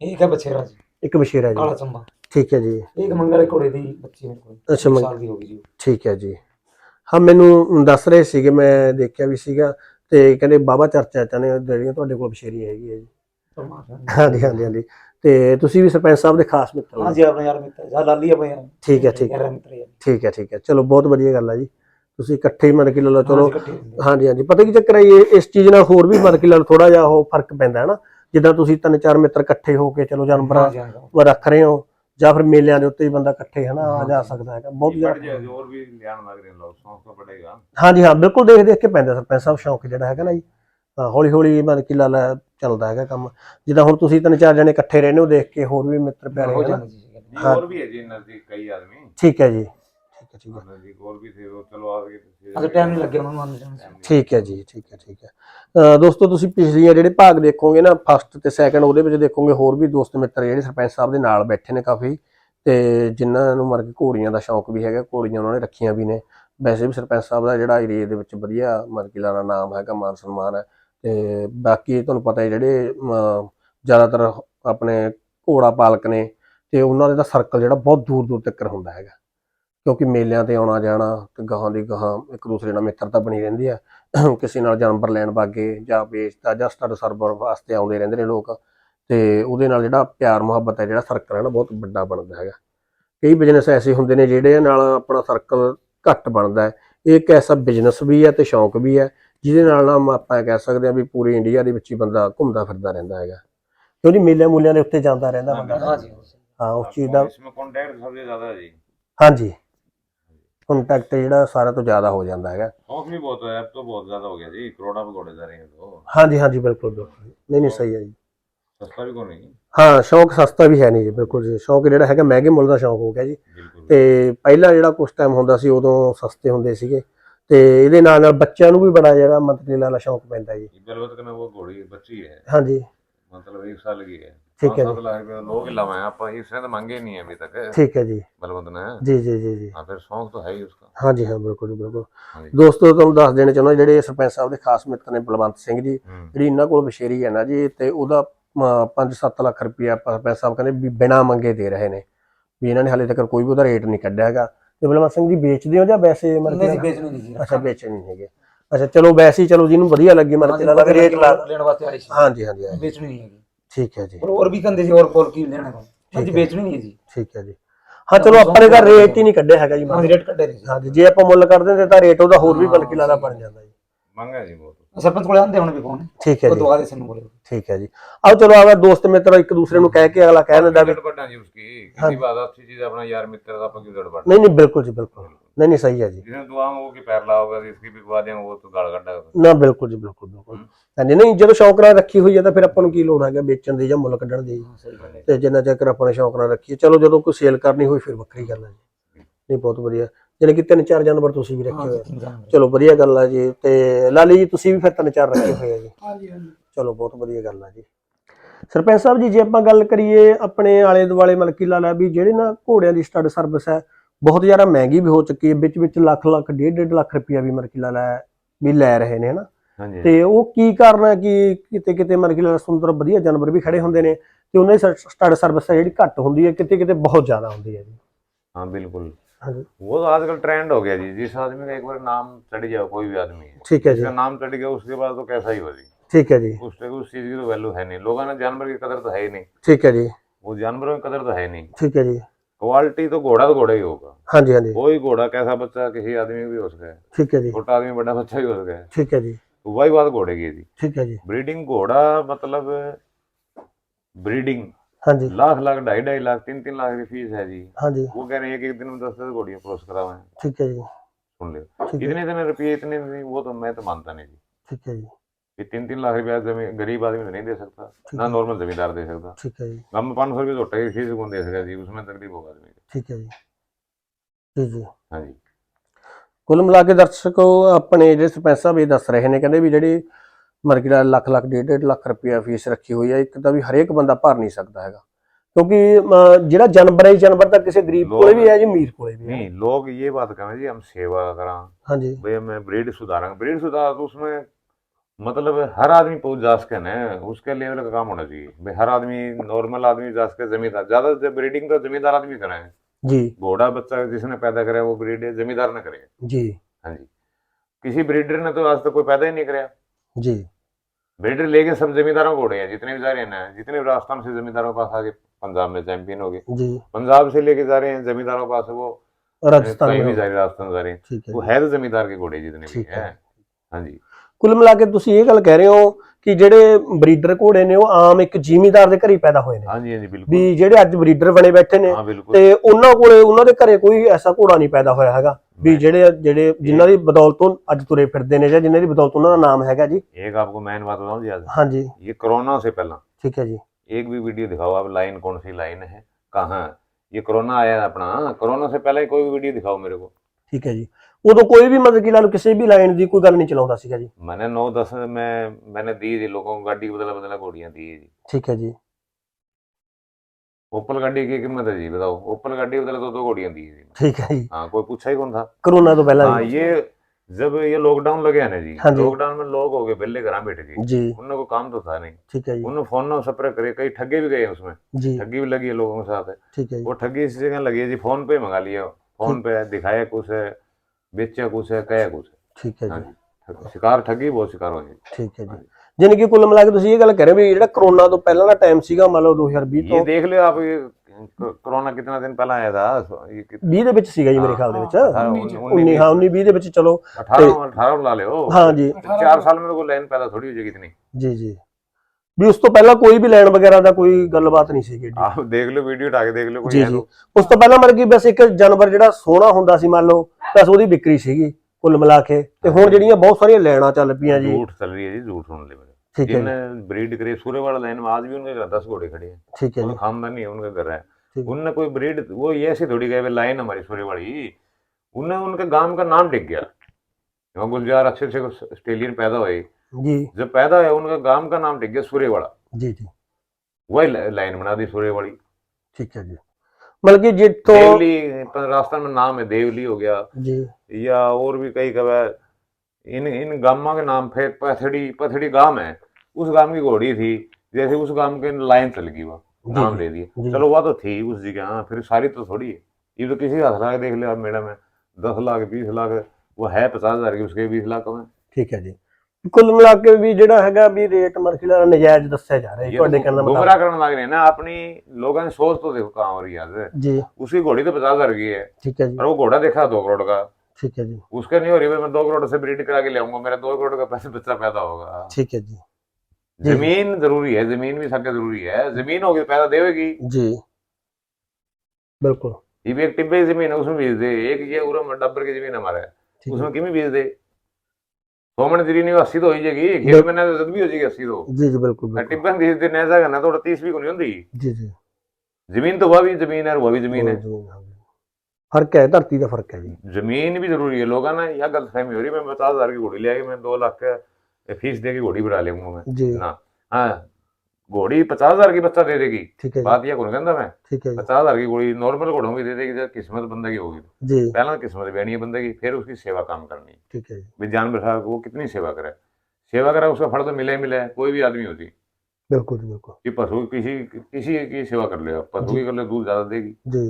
ਇੱਕ ਹੈ ਬਛੇਰਾ ਜੀ। ਇੱਕ ਬਸ਼ੀਰਾ ਕਾਲਾ ਜੀ ਚੰਬਾ। ਠੀਕ ਹੈ ਜੀ। ਇੱਕ ਮੰਗਲ ਘੋੜੇ ਦੀ ਬੱਚੀ ਮੇਰੇ ਕੋਲ। ਅੱਛਾ, ਮੰਗ- ਸਾਲ ਦੀ ਹੋ ਗਈ ਜੀ ਠੀਕ ਹੈ ਜੀ। ਹਾਂ ਮੈਨੂੰ ਦੱਸ ਰਹੇ ਸੀਗੇ ਮੈਂ ਦੇਖਿਆ ਵੀ ਸੀਗਾ ਤੇ ਕਹਿੰਦੇ ਬਾਬਾ ਚਰਚਾ ਚਾਹਨੇ ਜਿਹੜੀਆਂ ਤੁਹਾਡੇ ਕੋਲ ਬਸ਼ੇਰੀ ਹੈਗੀ ਹੈ ਜੀ। ਪਰਮਾਤਮਾ ਹਾਂਜੀ ਹਾਂਜੀ ਹਾਂਜੀ। ਤੇ ਤੁਸੀਂ ਵੀ ਸਰਪੰਚ ਸਾਹਿਬ ਦੇ ਖਾਸ ਮਿੱਤਰ ਹੋ। ਹਾਂ ਜੀ ਆਪਣੇ ਯਾਰ ਮਿੱਤਰ ਜਾ ਲਾਲੀ ਆਪਣੇ ਯਾਰ। ਠੀਕ ਹੈ ਠੀਕ ਹੈ। ਯਾਰ ਮਿੱਤਰ ਯਾਰ। ਠੀਕ ਹੈ ਠੀਕ ਹੈ। ਚਲੋ ਬਹੁਤ ਵਧੀਆ ਗੱਲ ਹੈ ਜੀ। ਤੁਸੀਂ ਇਕੱਠੇ ਹੀ ਮਤਲਬ ਕਿ ਲਓ ਚਲੋ। ਆ। ਹਾਂਜੀ ਹਾਂਜੀ। ਪਤਾ ਕੀ ਚੱਕਰ ਹੈ ਇਹ ਇਸ ਚੀਜ਼ ਨਾਲ ਹੋਰ ਵੀ ਮਤਲਬ ਕਿ ਲਓ ਥੋੜਾ ਜਿਹਾ ਉਹ ਫ਼ਰਕ ਪੈਂਦਾ ਹੈ ਨਾ। ਜਿੱਦਾਂ ਤੁਸੀਂ ਤਿੰਨ ਚਾਰ ਮਿੱਤਰ ਇਕੱਠੇ ਹੋ ਕੇ ਚਲੋ ਜਾਨਵਰਾਂ ਰੱਖ ਰਹੇ ਹੋ ਜਾਂ ਫਿਰ ਮੇਲਿਆਂ ਦੇ ਉੱਤੇ ਵੀ ਬੰਦਾ ਇਕੱਠੇ ਹਨਾ ਆ ਜਾ ਸਕਦਾ ਹੈਗਾ। ਬਹੁਤ ਜ਼ਿਆਦਾ ਜੇ ਹੋਰ ਵੀ ਲਿਆਣ ਲੱਗ ਰਹੇ ਲੋਕ ਸੌਂਕ ਤਾਂ ਬੜੇਗਾ ਹਾਂਜੀ ਹਾਂ ਬਿਲਕੁਲ ਦੇਖ ਦੇਖ ਕੇ ਪੈਂਦਾ ਸਰਪੰਚ ਸਾਹਿਬ ਸ਼ੌਕ ਜਿਹੜਾ ਹੈਗਾ ਨਾ ਜੀ। ਤਾਂ ਹੌਲੀ ਹੌਲੀ ਮਨ ਕਿ ਲਾਲਾ ਚੱਲਦਾ ਹੈਗਾ ਕੰਮ। ਜਿੱਦਾਂ ਹੁਣ ਤੁਸੀਂ ਤਿੰਨ ਚਾਰ ਜਣੇ ਇਕੱਠੇ ਰਹਿੰਦੇ ਹੋ ਦੇਖ ਕੇ ਹੋਰ ਵੀ ਮਿੱਤਰ ਪਿਆਰੇ ਹਨਾ ਹੋਰ ਵੀ ਹੈ ਜੀ ਨਜ਼ਦੀਕ ਕਈ ਆਦਮੀ। ਠੀਕ ਹੈ ਜੀ। ਠੀਕ ਹੈ ਜੀ ਠੀਕ ਹੈ ਠੀਕ ਹੈ ਦੋਸਤੋ ਤੁਸੀਂ ਪਿਛਲੀਆਂ ਜਿਹੜੇ ਭਾਗ ਦੇਖੋਗੇ ਨਾ ਫਸਟ ਤੇ ਸੈਕੰਡ ਉਹਦੇ ਵਿੱਚ ਦੇਖੋਗੇ ਹੋਰ ਵੀ ਦੋਸਤ ਮਿੱਤਰ ਜਿਹੜੇ ਸਰਪੰਚ ਸਾਹਿਬ ਦੇ ਨਾਲ ਬੈਠੇ ਨੇ ਕਾਫੀ ਤੇ ਜਿਨ੍ਹਾਂ ਨੂੰ ਮਰ ਕੇ ਘੋੜੀਆਂ ਦਾ ਸ਼ੌਂਕ ਵੀ ਹੈਗਾ ਘੋੜੀਆਂ ਉਹਨਾਂ ਨੇ ਰੱਖੀਆਂ ਵੀ ਨੇ। ਵੈਸੇ ਵੀ ਸਰਪੰਚ ਸਾਹਿਬ ਦਾ ਜਿਹੜਾ ਏਰੀਆ ਦੇ ਵਿੱਚ ਵਧੀਆ ਮਰ ਕੇ ਲਾਣਾ ਨਾਮ ਹੈਗਾ ਮਾਨ ਸਨਮਾਨ ਹੈ। ਤੇ ਬਾਕੀ ਤੁਹਾਨੂੰ ਪਤਾ ਹੈ ਜਿਹੜੇ ਜ਼ਿਆਦਾਤਰ ਆਪਣੇ ਘੋੜਾ ਪਾਲਕ ਨੇ ਤੇ ਉਹਨਾਂ ਦੇ ਦਾ ਸਰਕਲ ਜਿਹੜਾ ਬਹੁਤ ਦੂਰ ਦੂਰ ਤੱਕ ਹੁੰਦਾ ਹੈਗਾ। ਕਿਉਂਕਿ ਮੇਲਿਆਂ ਤੇ ਆਉਣਾ ਜਾਣਾ ਤੇ ਗਾਹਾਂ ਦੀ ਗਾਹਾਂ ਇੱਕ ਦੂਸਰੇ ਨਾਲ ਮਿੱਤਰਤਾ ਬਣੀ ਰਹਿੰਦੀ ਆ <clears throat> ਕਿਸੇ ਨਾਲ ਜਾਨਵਰ ਲੈਣ ਬਾਗੇ ਜਾਂ ਵੇਚਦਾ ਜਾਂ ਸਟੱਡ ਸਰਵਰ ਵਾਸਤੇ ਆਉਂਦੇ ਰਹਿੰਦੇ ਨੇ ਲੋਕ ਤੇ ਉਹਦੇ ਨਾਲ ਜਿਹੜਾ ਪਿਆਰ ਮੁਹੱਬਤ ਹੈ ਜਿਹੜਾ ਸਰਕਲ ਹੈ ਨਾ ਬਹੁਤ ਵੱਡਾ ਬਣਦਾ ਹੈਗਾ ਕਈ ਬਿਜ਼ਨਸ ਐਸੇ ਹੁੰਦੇ ਨੇ ਜਿਹੜੇ ਨਾਲ ਆਪਣਾ ਸਰਕਲ ਘੱਟ ਬਣਦਾ ਹੈ ਇਹ ਇੱਕ ਐਸਾ ਬਿਜ਼ਨਸ ਵੀ ਹੈ ਤੇ ਸ਼ੌਂਕ ਵੀ ਹੈ ਜਿਹਦੇ ਨਾਲ ਨਾ ਆਪਾਂ ਕਹਿ ਸਕਦੇ ਹਾਂ ਵੀ ਪੂਰੀ ਇੰਡੀਆ ਦੇ ਵਿੱਚ ਹੀ ਬੰਦਾ ਘੁੰਮਦਾ ਫਿਰਦਾ ਰਹਿੰਦਾ ਹੈਗਾ ਕਿਉਂਕਿ ਮੇਲੇ ਮੂਲਿਆਂ ਦੇ ਉੱਤੇ ਜਾਂਦਾ ਰਹਿੰਦਾ ਬੰਦਾ ਹਾਂ ਜੀ ਹਾਂ ਉਸ ਚੀਜ਼ ਦਾ इसमें कॉन्टैक्ट सबसे ज्यादा है जी ਹਾਂਜੀ ਕੰਟੈਕਟ ਜਿਹੜਾ ਸਾਰਾ ਤੋਂ ਜ਼ਿਆਦਾ ਹੋ ਜਾਂਦਾ ਹੈਗਾ। ਔਖ ਵੀ ਬਹੁਤ ਐਪ ਤੋਂ ਬਹੁਤ ਜ਼ਿਆਦਾ ਹੋ ਗਿਆ ਜੀ ਕਰੋੜਾਂ ਪਕੌੜੇ ਦਾ ਰੇਟ ਉਹ। ਹਾਂਜੀ ਹਾਂਜੀ ਬਿਲਕੁਲ ਬਿਲਕੁਲ। ਨਹੀਂ ਨਹੀਂ ਸਹੀ ਹੈ ਜੀ। ਸਸਤਾ ਵੀ ਕੋਈ ਨਹੀਂ ਹਾਂ ਸ਼ੌਕ ਸਸਤਾ ਵੀ ਹੈ ਨਹੀਂ ਜੀ ਬਿਲਕੁਲ ਜੀ। ਸ਼ੌਕ ਜਿਹੜਾ ਹੈਗਾ ਮਹਿੰਗੇ ਮੁੱਲ ਦਾ ਸ਼ੌਕ ਹੋ ਗਿਆ ਜੀ। ਤੇ ਪਹਿਲਾਂ ਜਿਹੜਾ ਕੁਝ ਟਾਈਮ ਹੁੰਦਾ ਸੀ ਉਦੋਂ ਸਸਤੇ ਹੁੰਦੇ ਸੀਗੇ। ਤੇ ਇਹਦੇ ਨਾਲ ਨਾਲ ਬੱਚਿਆਂ ਨੂੰ ਵੀ ਬੜਾ ਜਿਹੜਾ ਮੰਤਰੀ ਲਾਲਾ ਸ਼ੌਕ ਪੈਂਦਾ ਜੀ। ਗਰਭਵਤੀ ਕਿਵੇਂ ਉਹ ਘੋੜੀ ਬੱਚੀ ਹੈ। ਹਾਂਜੀ। ਮਤਲਬ 1 ਸਾਲ ਦੀ ਹੈ। ਠੀਕ ਹੈ ਜੀ। ਲੋਕ ਹੀ ਲਾਵਾਂ ਆਪਾਂ ਹਿੱਸੇ ਤਾਂ ਮੰਗੇ ਨਹੀਂ ਅਭੀ ਤੱਕ। ਠੀਕ ਹੈ ਜੀ। ਬਲਵੰਤ ਨੇ। ਜੀ ਜੀ ਜੀ ਜੀ। ਹਾਂ ਫਿਰ ਸ਼ੌਂਕ ਤਾਂ ਹੈ ਹੀ ਉਸਦਾ ਹਾਂ ਜੀ ਹਾਂ ਬਿਲਕੁਲ ਬਿਲਕੁਲ। ਦੋਸਤੋ ਤੁਹਾਨੂੰ ਦੱਸ ਦੇਣਾ ਚਾਹੁੰਦਾ ਜਿਹੜੇ ਸਰਪੰਚ ਸਾਹਿਬ ਦੇ ਖਾਸ ਮਿੱਤਰ ਨੇ ਬਲਵੰਤ ਸਿੰਘ ਜੀ ਜਿਹੜੀ ਇਹਨਾਂ ਕੋਲ ਬਸ਼ੇਰੀ ਹੈ ਨਾ ਜੀ ਤੇ ਉਹਦਾ 5-7 ਲੱਖ ਰੁਪਇਆ ਸਰਪੰਚ ਸਾਹਿਬ ਕਹਿੰਦੇ ਵੀ ਬਿਨਾ ਮੰਗੇ ਦੇ ਰਹੇ ਨੇ। ਵੀ ਇਹਨਾਂ ਨੇ ਹਾਲੇ ਤੱਕ ਕੋਈ ਵੀ ਉਹਦਾ ਰੇਟ ਨਹੀਂ ਕੱਢਿਆ ਹੈਗਾ। ਤੇ ਬਲਵੰਤ ਸਿੰਘ ਜੀ ਵੇਚਦੇ ਹੋ ਜਾਂ ਵੈਸੇ ਮਰਦੇ ਨਹੀਂ ਵੇਚਣ ਨਹੀਂ ਅੱਛਾ ਵੇਚਣ ਨਹੀਂ ਹੈਗੇ। ਅੱਛਾ ਚਲੋ ਵੈਸੇ ਹੀ ਚਲੋ ਜਿਹਨੂੰ ਵਧੀਆ ਲੱਗੇ ਮਰਦੇ ਨਾਲ ਰੇਟ ਲੈਣ ਵਾਸਤੇ ਹਾਂਜੀ ਹਾਂਜੀ। ਵੇਚਣੀ ਨਹੀਂ ਹੈਗੀ। ਠੀਕ ਹੈ ਜੀ। और और भी कंधे से और और की लेना है ਵੇਚਣੀ ਨਹੀਂ ਜੀ। ਠੀਕ ਹੈ ਜੀ। ਹਾਂ ਚਲੋ ਆਪਾਂ ਨੇ ਰੇਟ ਹੀ ਨਹੀਂ ਕੱਢਿਆ ਹੈਗਾ ਜੀ ਹਾਂ ਰੇਟ ਕੱਢੇ ਨੇ ਹਾਂਜੀ ਜੇ ਆਪਾਂ ਮੁੱਲ ਕਰ ਦਿੰਦੇ ਤਾਂ ਰੇਟ ਉਹਦਾ ਹੋਰ ਵੀ ਬਲਕਿ ਲਾਦਾ ਬਣ ਜਾਂਦਾ ਜੀ। ਮੰਗਾ ਜੀ ਬਹੁਤ। ਸਰਪੰਚ ਕੋਲੇ ਆਂਦੇ ਹੁਣ ਵੀ ਕੋਣ ਠੀਕ ਹੈ ਜੀ। ਦਵਾ ਦੇ ਸਾਨੂੰ ਕੋਲੇ ਠੀਕ ਹੈ ਜੀ। ਆਓ ਚਲੋ ਅਗਰ ਦੋਸਤ ਮਿੱਤਰ ਇੱਕ ਦੂਸਰੇ ਨੂੰ ਕਹਿ ਕੇ ਅਗਲਾ ਕਹਿ ਦਿੰਦਾ ਵੀ ਲੜਪਟਾਂ ਜੀ ਉਸकी किसी बात अच्छी चीज अपना यार मित्र ਦਾ ਆਪਾਂ ਕਿਉਂ ਲੜਪਟ नहीं नहीं बिल्कुल जी बिल्कुल नहीं नहीं सही है जी जिसने दुआ में वो कि पैर लाओगे तो इसकी बिकवा दें वो तो गाल ਕੱਢਾ ਨਾ ਬਿਲਕੁਲ ਜੀ ਬਿਲਕੁਲ ਬਿਲਕੁਲ। ਹਾਂਜੀ ਨਹੀਂ ਜਦੋਂ ਸ਼ੌਕ ਨਾਲ ਰੱਖੀ ਹੋਈ ਹੈ ਤਾਂ ਫਿਰ ਆਪਾਂ ਨੂੰ ਕੀ ਲੋੜ ਹੈਗਾ ਵੇਚਣ ਦੀ ਜਾਂ ਮੁੱਲ ਕੱਢਣ ਦੀ? ਤੇ ਜਿੰਨਾ ਚਿਰ ਆਪਾਂ ਨੇ ਸ਼ੌਕ ਨਾਲ ਰੱਖੀ ਹੈ। ਚਲੋ ਜਦੋਂ ਕੋਈ ਸੇਲ ਕਰਨੀ ਹੋਈ ਫਿਰ ਵੱਖਰੀ ਗੱਲ ਹੈ ਜੀ। ਨਹੀਂ ਬਹੁਤ ਵਧੀਆ। ਜਿਹੜੇ ਕਿ ਤਿੰਨ ਚਾਰ ਜਾਨਵਰ ਤੁਸੀਂ ਵੀ ਰੱਖੇ ਹੋਏ ਆ। ਚਲੋ ਵਧੀਆ ਗੱਲ ਹੈ ਜੀ। ਤੇ ਲਾਲੀ ਜੀ ਤੁਸੀਂ ਵੀ ਫਿਰ ਤਿੰਨ ਚਾਰ ਰੱਖੇ ਹੋਏ ਆ ਜੀ। ਚਲੋ ਬਹੁਤ ਵਧੀਆ ਗੱਲ ਆ ਜੀ। ਸਰਪੰਚ ਸਾਹਿਬ ਜੀ ਜੇ ਆਪਾਂ ਗੱਲ ਕਰੀਏ ਆਪਣੇ ਆਲੇ ਦੁਆਲੇ ਮਲਕੀ ਲਾਲਾ ਵੀ ਜਿਹੜੇ ਨਾ ਘੋੜਿਆਂ ਦੀ ਸਟੱਡ ਸਰਵਿਸ ਹੈ ਬਹੁਤ ਜ਼ਿਆਦਾ ਮਹਿੰਗੀ ਵੀ ਹੋ ਚੁੱਕੀ ਹੈ ਵਿੱਚ ਵਿੱਚ ਲੱਖ ਲੱਖ ਡੇਢ ਡੇਢ ਲੱਖ ਰੁਪਇਆ ਵੀ ਮਲਕੀ ਲਾਲਾ ਵੀ ਲੈ ਰਹੇ ਨੇ ਹਨਾ हाँ जी ਤੇ ਉਹ ਕੀ ਕਾਰਨ ਹੈ ਕਿ ਕਿਤੇ ਕਿਤੇ ਮਲਕੀ ਲਾਲਾ ਸੁੰਦਰ ਵਧੀਆ ਜਾਨਵਰ ਵੀ ਖੜੇ ਹੁੰਦੇ ਨੇ ਤੇ ਉਹਨਾਂ ਦੀ ਸਟੱਡ ਸਰਵਿਸ ਹੈ ਜਿਹੜੀ ਘੱਟ ਹੁੰਦੀ ਹੈ ਕਿਤੇ ਕਿਤੇ ਬਹੁਤ ਜ਼ਿਆਦਾ ਹੁੰਦੀ ਹੈ ਜੀ हाँ बिल्कुल हाँ जी। वो तो आजकल ट्रेंड हो गया जी जिस आदमी का एक बार नाम चढ़ जाए कोई भी आदमी है ਠੀਕ ਹੈ ਜੀ जिसका नाम चढ़ गया उसके बाद तो कैसा ही हो जी ਠੀਕ ਹੈ ਜੀ उस उस चीज की तो वैल्यू है नहीं लोगों ने जानवर की कदर तो है ही नहीं ਠੀਕ ਹੈ ਜੀ वो जानवरों की कदर तो है नहीं ਠੀਕ ਹੈ ਜੀ क्वालिटी तो घोड़ा तो घोड़ा ही होगा हाँ जी हाँ जी कोई घोड़ा कैसा बच्चा किसी आदमी भी हो सका है ठीक है जी छोटा आदमी बड़ा बच्चा भी हो सका है ठीक है जी वही बात घोड़े की जी ठीक है जी ब्रीडिंग घोड़ा मतलब ब्रीडिंग हाँ जी लाख लाख ढाई ढाई लाख तीन तीन लाख की फीस है जी हाँ जी वो कह रहे हैं एक एक दिन में दस दस घोड़ियाँ क्रॉस करावे हैं ठीक है जी सुन लो इतने इतने रुपये इतने वो तो मैं तो मानता नहीं जी ठीक है जी ये तीन तीन लाख रुपया जमीन गरीब आदमी तो नहीं दे सकता ठीक ना है। नॉर्मल जमींदार दे सकता ਠੀਕ ਹੈ ਜੀ हम पाँच सौ रुपये तो टैक्स फीस कौन दे सका जी उसमें तकलीफ होगा आदमी को ਠੀਕ ਹੈ ਜੀ ਜੀ ਜੀ हाँ जी ਕੁੱਲ ਮਿਲਾ ਕੇ ਦਰਸ਼ਕੋ ਆਪਣੇ ਜਿਹੜੇ ਸਰਪੰਚ ਸਾਹਿਬ ਇਹ ਦੱਸ ਰਹੇ ਨੇ ਕਹਿੰਦੇ ਵੀ ਜਿਹੜੀ ਮਾਰਕੀਟ ਦਾ ਲੱਖ ਲੱਖ ਡੇਢ ਡੇਢ ਲੱਖ ਰੁਪਇਆ ਫੀਸ ਰੱਖੀ ਹੋਈ ਹੈ ਇੱਕ ਤਾਂ ਵੀ ਹਰੇਕ ਬੰਦਾ ਭਰ ਨਹੀਂ ਸਕਦਾ ਹੈਗਾ ਕਿਉਂਕਿ ਅਮ, ਜਿਹੜਾ ਜਾਨਵਰ ਹੈ ਜੀ, ਜਾਨਵਰ ਤਾਂ ਕਿਸੇ ਗਰੀਬ ਲੋਕ- ਕੋਲੇ ਵੀ ਹੈ ਜੀ ਅਮੀਰ ਕੋਲੇ ਵੀ ਹੈ नहीं लोग ये बात करें जी हम सेवा करा ਹਾਂਜੀ भाई हमें ब्रीड सुधारेंगे ब्रीड सुधार तो उसमें मतलब हर आदमी पहुँच जा सके ना उसके लेवल का काम होना चाहिए। भाई हर आदमी नॉर्मल आदमी जा सके जमींदार ज़्यादा ब्रीडिंग तो जमींदार आदमी करे जी। घोड़ा बच्चा जिसने पैदा करे वो ब्रीड जमींदार ने करे। जी। हाँ जी। किसी ब्रीडर ने तो आज तक तो कोई पैदा ही नहीं कराया। जी। ब्रीडर लेके सब जमींदारों को घोड़े हैं जितने भी जा रहे हैं जितने भी राजस्थान से जमींदारों के पास आगे पंजाब में चैंपियन हो गए। पंजाब से लेके जा रहे हैं जमींदारों के पास वो राजस्थान जा रहे हैं राजस्थान जा रहे हैं। वो है तो जमींदार के घोड़े जितने भी है। हाँ जी। ਕੁੱਲ ਮਿਲਾ ਕੇ ਤੁਸੀਂ ਇਹ ਗੱਲ ਕਹਿ ਰਹੇ ਹੋ ਕਿ ਜਿਹੜੇ ਬਰੀਡਰ ਘੋੜੇ ਨੇ ਉਹ ਆਮ ਇੱਕ ਜ਼ਿਮੀਂਦਾਰ ਦੇ ਘਰੇ ਹੀ ਪੈਦਾ ਹੋਏ ਨੇ हाँ जी हाँ जी बिल्कुल ਵੀ ਜਿਹੜੇ ਅੱਜ ਬਰੀਡਰ ਬਣੇ ਬੈਠੇ ਨੇ हाँ बिल्कुल ਤੇ ਉਹਨਾਂ ਕੋਲੇ ਉਹਨਾਂ ਦੇ ਘਰੇ ਕੋਈ ਐਸਾ ਘੋੜਾ ਨਹੀਂ ਪੈਦਾ ਹੋਇਆ ਹੈਗਾ ਵੀ ਜਿਹੜੇ ਜਿਹੜੇ ਜਿਨ੍ਹਾਂ ਦੀ ਬਦੌਲਤ ਉਹ ਅੱਜ ਤੁਰੇ ਫਿਰਦੇ ਨੇ ਜਾਂ ਜਿਨ੍ਹਾਂ ਦੀ ਬਦੌਲਤ ਉਹਨਾਂ ਦਾ ਨਾਮ ਹੈਗਾ ਜੀ एक आपको मैन बात बताऊं जी आज ਹਾਂਜੀ ये कोरोना से पहला ਠੀਕ ਹੈ ਜੀ एक भी वीडियो दिखाओ आप लाइन कौन सी लाइन है कहाँ है? ये कोरोना आया है अपना कोरोना से पहले कोई भी वीडियो दिखाओ मेरे को ਠੀਕ ਹੈ ਜੀ ਉਦੋਂ ਕੋਈ ਵੀ ਮਤਲਬ ਕਿ ਲਾ ਲਓ ਕਿਸੇ भी ਲਾਈਨ ਦੀ ਕੋਈ ਗੱਲ ਨਹੀਂ ਚਲਾਉਂਦਾ ਸੀਗਾ ਜੀ मैंने नौ दस में मैंने दी थी लोगों को गाड़ी बदला बदला घोड़ियां दी है जी ਠੀਕ ਹੈ ਜੀ ओपल गाड़ी की कीमत है जी बताओ ओपल गाड़ी बदला दो दो घोड़ियां दी है जी ਠੀਕ ਹੈ ਜੀ हाँ कोई पूछा ही कौन था ਕਰੋਨਾ ਤੋਂ ਪਹਿਲਾਂ हाँ ਜੀ। ये जब ये लॉकडाउन लगे है ना जी हाँ जी। लॉकडाउन में लोग हो गए बेले घर बैठ गए ਜੀ उन्होंने कोई काम तो था नहीं ਠੀਕ ਹੈ ਜੀ उन्होंने फोन ना सप्रे करे कई ठगे भी गए हैं उसमें ਜੀ ठगी भी लगी है लोगों के साथ ਠੀਕ ਹੈ ਜੀ वो ठगी इस जगह लगी है जी फोन पे मंगा लिया फोन पे दिखाया कुछ है बेचा कुछ है कया कुछ है ਠੀਕ ਹੈ हाँ ਜੀ जी ठग- शिकार ठगी बहुत शिकार हो गए ਠੀਕ ਹੈ ਜੀ ਜਾਣੀ ਕਿ ਕੁੱਲ ਮਿਲਾ ਕੇ ਤੁਸੀਂ ਇਹ ਗੱਲ ਕਹਿ ਰਹੇ ਹੋ ਵੀ ਜਿਹੜਾ ਕਰੋਨਾ ਤੋਂ ਪਹਿਲਾਂ ਦਾ ਟਾਈਮ ਸੀਗਾ ਮੰਨ ਲਓ 2020 ये ਤੋਂ देख लो आप ये क- कोरोना कितना दिन पहला आया था ये कित- 20 ਦੇ ਵਿੱਚ ਸੀਗਾ ਜੀ ਮੇਰੇ ਹਾਂ, ਖਿਆਲ ਦੇ ਵਿੱਚ अठारह, उन्नीस, उन्नीस, 19 ਹਾਂ 19 20 ਦੇ ਵਿੱਚ ਚਲੋ अठारह अठारह ला ले हो ਹਾਂ ਜੀ चार साल में तो कोई लाइन पैदा थोड़ी हो जाएगी इतनी ਜੀ ਜੀ ਵੀ ਉਸ ਤੋਂ ਪਹਿਲਾਂ ਕੋਈ ਵੀ ਲੈਣ ਵਗੈਰਾ ਦਾ ਕੋਈ ਗੱਲਬਾਤ ਨਹੀਂ ਸੀਗੀ ਜੀ आप देख लो वीडियो उठा के देख लो कोई ਜੀ है ਜੀ तो ਉਸ ਤੋਂ ਪਹਿਲਾਂ ਮਤਲਬ ਕਿ ਬਸ ਇੱਕ ਜਾਨਵਰ ਜਿਹੜਾ ਸੋਹਣਾ ਹੁੰਦਾ ਸੀ ਮੰਨ ਲਓ ਬਸ ਉਹਦੀ ਵਿਕਰੀ ਸੀਗੀ ਕੁੱਲ ਮਿਲਾ ਕੇ ਤੇ ਹੁਣ ਜਿਹੜੀਆਂ ਬਹੁਤ ਸਾਰੀਆਂ ਲੈਣਾ ਚੱਲ ਪਈਆਂ ਜੀ झूठ चल रही है जी झूठ सुन ले मेरे ਠੀਕ ਹੈ ਜੀ जिनने ब्रीड करे सूर्य वाला लाइन में आज भी उनके घर दस घोड़े खड़े हैं ਠੀਕ ਹੈ ਜੀ उनका खानदान नहीं है उनका घर है ठीक। उनने कोई ब्रीड वो ये ऐसी थोड़ी गए लाइन हमारी सूर्य वाली उनने उनके गांव का नाम टिक गया वहाँ गुलजार अच्छे अच्छे ऑस्ट्रेलियन पैदा हुए जी जब पैदा है उनका गांव का नाम लिख गया सूर्यवाड़ा जी जी वही लाइन बना दी सूर्यवाड़ी ठीक है जी मतलब कि जी तो देवली राजस्थान में नाम है देवली हो गया जी या और भी कई कब इन इन गामा के नाम पे पथड़ी पथड़ी गांव है उस गांव की घोड़ी थी जैसे उस गांव के लाइन चल गई वह नाम ले दिए चलो वह तो थी उस जगह हाँ फिर सारी तो थोड़ी है ये तो किसी हंस लाख देख लिया मैडम है दस लाख बीस लाख वो है पचास हजार की उसके बीस लाख कम है ठीक है जी ਕੁੱਲ ਮਿਲਾ ਕੇ ਵੀ ਜਿਹੜਾ ਹੈਗਾ ਵੀ ਰੇਟ ਮਰਖੀਲਾ ਨਜਾਇਜ਼ ਦੱਸਿਆ ਜਾ ਰਿਹਾ ਜੀ ये ਤੁਹਾਡੇ तो ਕਹਿਣ ਦਾ ਮਤਲਬ गुमराह करने लग रहे हैं ना अपनी लोगों ने सोच तो देखो कहाँ हो रही है आज। ਜੀ उसकी घोड़ी तो पचास हजार की है ਠੀਕ ਹੈ ਜੀ और वो घोड़ा देखा दो करोड़ का ਠੀਕ ਹੈ ਜੀ उसका नहीं हो रही भाई मैं दो करोड़ से ब्रीड करा के ले आऊंगा मेरा दो करोड़ का पैसे बच्चा पैदा होगा ਠੀਕ ਹੈ ਜੀ जी। जमीन जरूरी है जमीन भी सबके जरूरी है जमीन होगी तो पैदा देवेगी ਜੀ बिल्कुल ये भी एक टिब्बे की जमीन है उसमें बीज दे एक ये उरम डब्बर की जमीन हमारा है ठीक है उसमें किमी बीज दे सौ मन जरी नहीं अस्सी तो हो जाएगी बिल- खेत में ना तो भी हो जाएगी अस्सी तो जी जी बिल्कुल बिल्कुल टिब्बे में बीज देने ऐसा करना तो तीस भी को नहीं होती जी जी जमीन तो वह भी जमीन है और वह भी जमीन है जमीन हाँ जी। फर्क है धरती का फर्क है जी जमीन भी जरूरी है लोगों ना यह गलत फहमी हो रही है मैं पचास हजार की घोड़ी ले आई मैं दो लाख का फीस दे के घोड़ी बढ़ा लूंगा मैं जी ना हाँ घोड़ी पचास हजार की बच्चा दे देगी ठीक है जी बात यह कौन कहता मैं ठीक है जी पचास हजार की घोड़ी नॉर्मल घोड़ों की दे देगी जब किस्मत बंदे की होगी जी पहला किस्मत बैनी है बंदे की फिर उसकी सेवा काम करनी ठीक है जी भी जानवर साहब वो कितनी सेवा करे सेवा करे उसका फल तो मिले ही मिले कोई भी आदमी होती बिल्कुल जी बिल्कुल कि पशु किसी किसी की सेवा कर ले आप, पशु की कर ले दूध ज्यादा देगी जी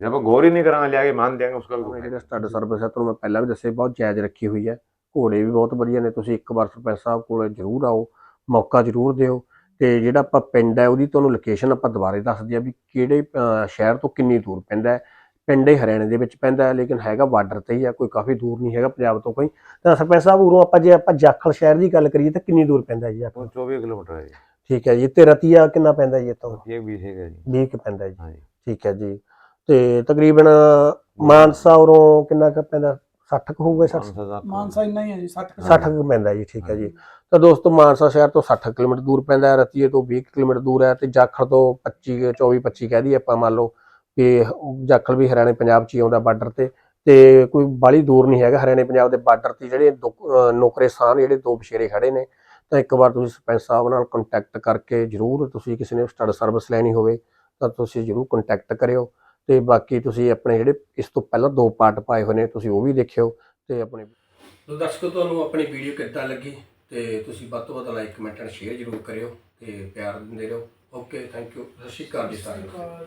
जब आप गौर ही नहीं कराना लिया के मान देंगे उसका भी ਜਿਹੜੇ ਸਟੱਡ ਸਰਵਿਸ ਹੈ ਤੁਹਾਨੂੰ ਮੈਂ ਪਹਿਲਾਂ ਵੀ ਦੱਸਿਆ ਬਹੁਤ ਜਾਇਜ਼ ਰੱਖੀ ਹੋਈ ਹੈ ਘੋੜੇ ਵੀ ਬਹੁਤ ਵਧੀਆ ਨੇ ਤੁਸੀਂ ਇੱਕ ਵਾਰ ਸਰਪੰਚ ਸਾਹਿਬ ਕੋਲੇ ਜ਼ਰੂਰ ਆਓ ਮੌਕਾ ਜ਼ਰੂਰ ਦਿਓ ਤੇ ਜਿਹੜਾ ਆਪਾਂ ਪਿੰਡ ਹੈ ਉਹਦੀ ਤੁਹਾਨੂੰ ਲੋਕੇਸ਼ਨ ਆਪਾਂ ਦੁਬਾਰੇ ਦੱਸ ਦਈਏ ਵੀ ਕਿਹੜੇ ਸ਼ਹਿਰ ਤੋਂ ਕਿੰਨੀ ਦੂਰ ਪੈਂਦਾ ਹੈ। ਪਿੰਡ ਹਰਿਆਣੇ ਦੇ ਵਿੱਚ ਪੈਂਦਾ ਹੈ ਲੇਕਿਨ ਹੈਗਾ ਬਾਰਡਰ ਤੇ ਹੀ ਆ ਕੋਈ ਕਾਫੀ ਦੂਰ ਨਹੀਂ ਹੈਗਾ ਪੰਜਾਬ ਤੋਂ ਕੋਈ। ਤਾਂ ਸਰਪੰਚ ਸਾਹਿਬ ਉਰੋਂ ਆਪਾਂ ਜੇ ਆਪਾਂ ਜਾਖਲ ਸ਼ਹਿਰ ਦੀ ਗੱਲ ਕਰੀਏ ਤਾਂ ਕਿੰਨੀ ਦੂਰ ਪੈਂਦਾ ਜੀ ਆਪਾਂ 24 ਕਿਲੋਮੀਟਰ ਹੈ ਜੀ। ਠੀਕ ਹੈ ਜੀ ਤੇ ਰਤੀਆ ਕਿੰਨਾ ਪੈਂਦਾ ਜੀ ਇੱਥੋਂ? 20 ਹੈਗਾ ਜੀ। 20 ਕਿ ਪੈਂਦਾ ਜੀ। ਠੀਕ ਹੈ ਜੀ। ਤੇ ਤਕਰੀਬਨ ਮਾਨਸਾ ਉਰੋਂ ਕਿੰਨਾ ਕੁ ਪੈਂਦਾ? 60 ਹੋਊਗਾ 60 ਮਾਨਸਾ ਇੰਨਾ ਹੀ ਹੈ ਜੀ 60 60 ਪੈਂਦਾ ਜੀ ਠੀਕ ਹੈ ਜੀ। ਤਾਂ ਦੋਸਤੋ ਮਾਨਸਾ ਸ਼ਹਿਰ ਤੋਂ 60 ਕਿਲੋਮੀਟਰ ਦੂਰ ਪੈਂਦਾ ਹੈ, ਰਤੀਏ ਤੋਂ 20 ਕਿਲੋਮੀਟਰ ਦੂਰ ਹੈ ਤੇ ਜਾਖੜ ਤੋਂ 25 24 25 ਕਹਿ ਦਈਏ ਆਪਾਂ ਮੰਨ ਲਓ ਕਿ ਜਾਖੜ ਵੀ ਹਰਿਆਣੇ ਪੰਜਾਬ 'ਚ ਹੀ ਆਉਂਦਾ ਬਾਰਡਰ ਤੇ ਤੇ ਕੋਈ ਬਾਲੀ ਦੂਰ ਨਹੀਂ ਹੈਗਾ, ਹਰਿਆਣੇ ਪੰਜਾਬ ਦੇ ਬਾਰਡਰ ਤੇ ਜਿਹੜੇ ਦੋ- ਨੌਕਰੇ ਸਾਨ ਜਿਹੜੇ ਦੋ ਬਸ਼ੇਰੇ ਖੜੇ ਨੇ, ਤਾਂ ਇੱਕ ਵਾਰ ਤੁਸੀਂ ਸਰਪੰਚ ਸਾਹਿਬ ਨਾਲ ਕੰਟੈਕਟ ਕਰਕੇ ਜਰੂਰ ਤੁਸੀਂ ਕਿਸੇ ਨੇ ਸਟੱਡ ਸਰਵਿਸ ਲੈਣੀ ਹੋਵੇ ਤਾਂ ਤੁਸੀਂ ਜਰੂਰ ਕੰਟੈਕਟ ਕਰਿਓ ਤੇ ਬਾਕੀ ਤੁਸੀਂ ਆਪਣੇ ਜਿਹੜੇ ਇਸ ਤੋਂ ਪਹਿਲਾਂ ਦੋ ਪਾਰਟ ਪਾਏ ਹੋਏ ਨੇ, ਤੁਸੀਂ ਉਹ ਵੀ ਦੇਖਿਓ ਤੇ ਆਪਣੇ ਤੋ ਦਰਸ਼ਕੋ, ਤੁਹਾਨੂੰ ਆਪਣੀ ਵੀਡੀਓ ਕਿੱਦਾਂ ਲੱਗੀ? ਤੇ ਤੁਸੀਂ ਵੱਧ ਤੋਂ ਵੱਧ ਲਾਈਕ ਕਮੈਂਟ ਐਂਡ ਸ਼ੇਅਰ ਜਰੂਰ ਕਰਿਓ ਤੇ ਪਿਆਰ ਦਿੰਦੇ ਰਹੋ। ਓਕੇ ਥੈਂਕ ਯੂ ਸਤਿ ਸ਼੍ਰੀ ਅਕਾਲ ਜੀ ਸਾਰਿਆਂ ਨੂੰ।